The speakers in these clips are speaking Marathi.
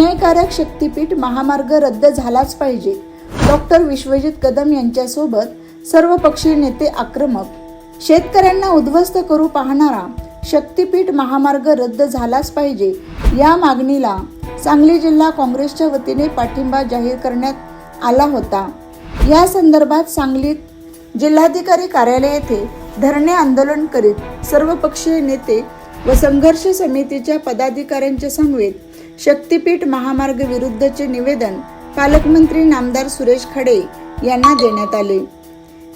अन्यायकारक शक्तीपीठ महामार्ग रद्द झालाच पाहिजे. डॉक्टर विश्वजित कदम यांच्यासोबत सर्व पक्षीय नेते आक्रमक. शेतकऱ्यांना उद्ध्वस्त करू पाहणारा शक्तीपीठ महामार्ग रद्द झालाच पाहिजे या मागणीला सांगली जिल्हा काँग्रेसच्या वतीने पाठिंबा जाहीर करण्यात आला होता. या संदर्भात सांगलीत जिल्हाधिकारी कार्यालय येथे धरणे आंदोलन करीत सर्वपक्षीय नेते व संघर्ष समितीच्या पदाधिकाऱ्यांच्या समवेत शक्तीपीठ महामार्ग विरुद्धचे निवेदन पालकमंत्री नामदार सुरेश खडे यांना देण्यात आले.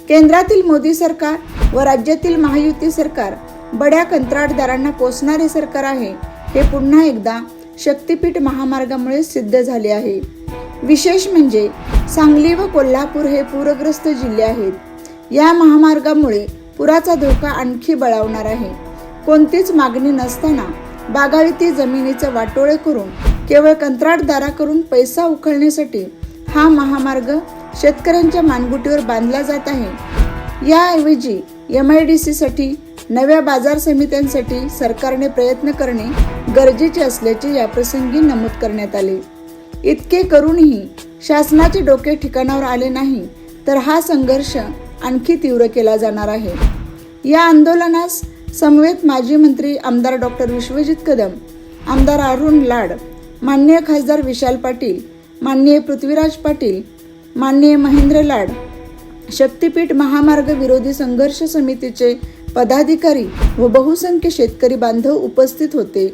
केंद्रातील मोदी सरकार व राज्यातील महायुती सरकार बड्या कंत्राटदारांना पोचणारे सरकार आहे हे पुन्हा एकदा शक्तीपीठ महामार्गामुळे सिद्ध झाले आहे. विशेष म्हणजे सांगली व कोल्हापूर हे पूरग्रस्त जिल्हे आहेत. या महामार्गामुळे पुराचा धोका आणखी बळावणार आहे. कोणतीच मागणी नसताना बागायती जमिनीचं वाटोळे करून केवळ कंत्राटदाराकडून पैसा उकळण्यासाठी हा महामार्ग शेतकऱ्यांच्या मानगुटीवर बांधला जात आहे. याऐवजी एम आय डी सीसाठी नव्या बाजार समित्यांसाठी सरकारने प्रयत्न करणे गरजेचे असल्याचे याप्रसंगी नमूद करण्यात आले. इतके करूनही शासनाचे डोके ठिकाणावर आले नाही तर हा संघर्ष आणखी तीव्र केला जाणार आहे. या आंदोलनास समवेत माजी मंत्री आमदार डॉक्टर विश्वजित कदम आमदार अरुण लाड माननीय खासदार विशाल पाटील माननीय पृथ्वीराज पाटील माननीय महेंद्र लाड शक्तीपीठ महामार्ग विरोधी संघर्ष समितीचे पदाधिकारी व बहुसंख्य शेतकरी बांधव उपस्थित होते.